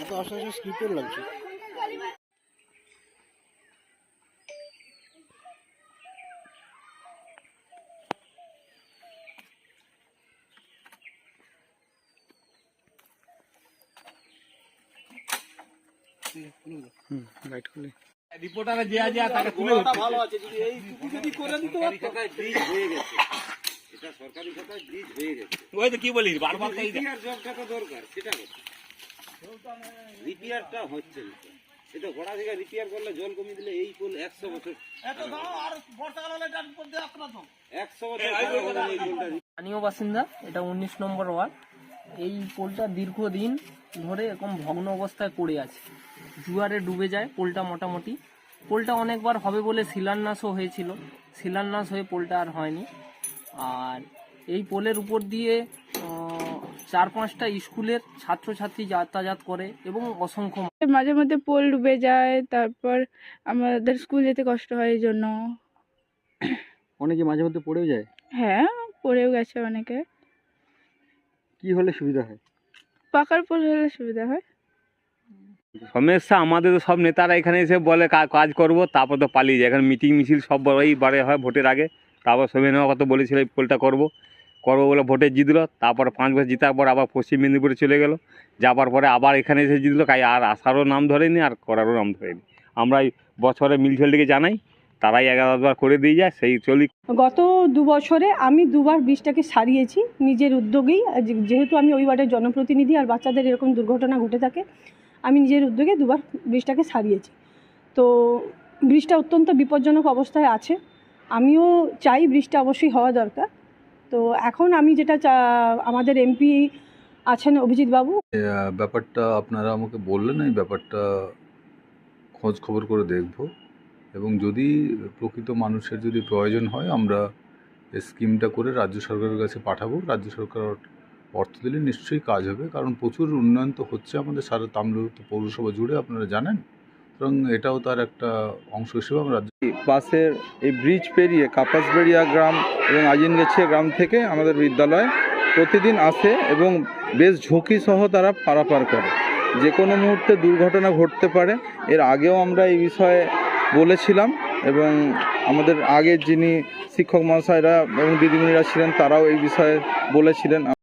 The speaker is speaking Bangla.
এত আস্তে আস্তে স্কিপের লাগছে। হুম লাইট খুলে। রিপোর্টারে যে আছে তাকে তুলে ভালো আছে যদি এইটুকু যদি করে দিতে পারতো ব্রিজ হয়ে গেছে। এটা সরকারি কথায় ব্রিজ হয়ে গেছে। ওই তো কি বলিস বারবার তো রিপেয়ার জবটা তো দরকার সেটা রিপেয়ারটা হচ্ছে না। এটা থেকে রিপেয়ার করলে জল কমিয়ে দিলে এই পোল একশো বছর একশো বছর এই স্থানীয় বাসিন্দা এটা উনিশ নম্বর ওয়ার্ড। এই পোলটা দীর্ঘদিন ধরে এরকম ভগ্ন অবস্থায় পড়ে আছে। জুয়ারে ডুবে যায় পোলটা মোটামুটি। পোলটা অনেকবার হবে বলে শিলান্যাসও হয়েছিল। শিলান্যাস হয়ে পোলটা আর হয়নি। আর এই পোলের উপর দিয়ে চার পাঁচটা স্কুলের ছাত্রছাত্রী যাতায়াত করে এবং অসংখ্য মাঝে মধ্যে পোল ডুবে যায় তারপর আমাদের স্কুল যেতে কষ্ট হয় এই জন্য। অনেকে মাঝে মধ্যে পড়েও যায়? হ্যাঁ পড়েও গেছে অনেকে। কি হলে সুবিধা হয়? পাকার পোল হলে সুবিধা হয়। সমস্যা, আমাদের তো সব নেতারা এখানে এসে বলে কাজ করব, তারপর তো পালিয়ে যায়। এখানে মিটিং মিছিল সব বড়ই বারে হয় ভোটের আগে। তারপর সবাই নেওয়া কত বলেছিল, এই পোলটা করব। করব বলে ভোটে জিতলো, তারপর পাঁচ বছর জিতার পর আবার পশ্চিম মেদিনীপুরে চলে গেল। যাবার পরে আবার এখানে এসে জিতলো, কাই আর আসারও নাম ধরেনি, আর করারও নাম ধরেনি। আমরা এই বছরে মিলঝলটিকে জানাই, তারাই এগারোবার করে দিয়ে যায়, সেই চলি। গত দু বছরে আমি দুবার ব্রিজটাকে সারিয়েছি, নিজের উদ্যোগেই। যেহেতু আমি ওই ওয়ার্ডের জনপ্রতিনিধি, আর বাচ্চাদের এরকম দুর্ঘটনা ঘটে থাকে আমি নিজের উদ্যোগে দুবার ব্রিজটাকে সারিয়েছি। তো ব্রিজটা অত্যন্ত বিপজ্জনক অবস্থায় আছে। আমিও চাই ব্রিজটা অবশ্যই হওয়া দরকার। তো এখন আমি যেটা আমাদের এমপি আছেন অভিজিৎ বাবু। ব্যাপারটা আপনারা আমাকে বললেন, এই ব্যাপারটা খোঁজ খবর করে দেখব। এবং যদি প্রকৃত মানুষের যদি প্রয়োজন হয়, আমরা স্কিমটা করে রাজ্য সরকারের কাছে পাঠাবো। রাজ্য সরকার অর্থ দিলে নিশ্চয়ই কাজ হবে, কারণ প্রচুর উন্নয়ন তো হচ্ছে আমাদের সারা তাম্রলিপ্ত পৌরসভা জুড়ে, আপনারা জানেন। সুতরাং এটাও তার একটা অংশ হিসেবে আমরা বাসের এই ব্রিজ পেরিয়ে কাপাসবেড়িয়া গ্রাম এবং আজিনগেছিয়া গ্রাম থেকে আমাদের বিদ্যালয় প্রতিদিন আসে এবং বেশ ঝুঁকি সহ তারা পারাপার করে। যে কোনো মুহূর্তে দুর্ঘটনা ঘটতে পারে। এর আগেও আমরা এই বিষয়ে বলেছিলাম এবং আমাদের আগের যিনি শিক্ষক মহাশয়রা এবং দিদিমণিরা ছিলেন, তারাও এই বিষয়ে বলেছিলেন।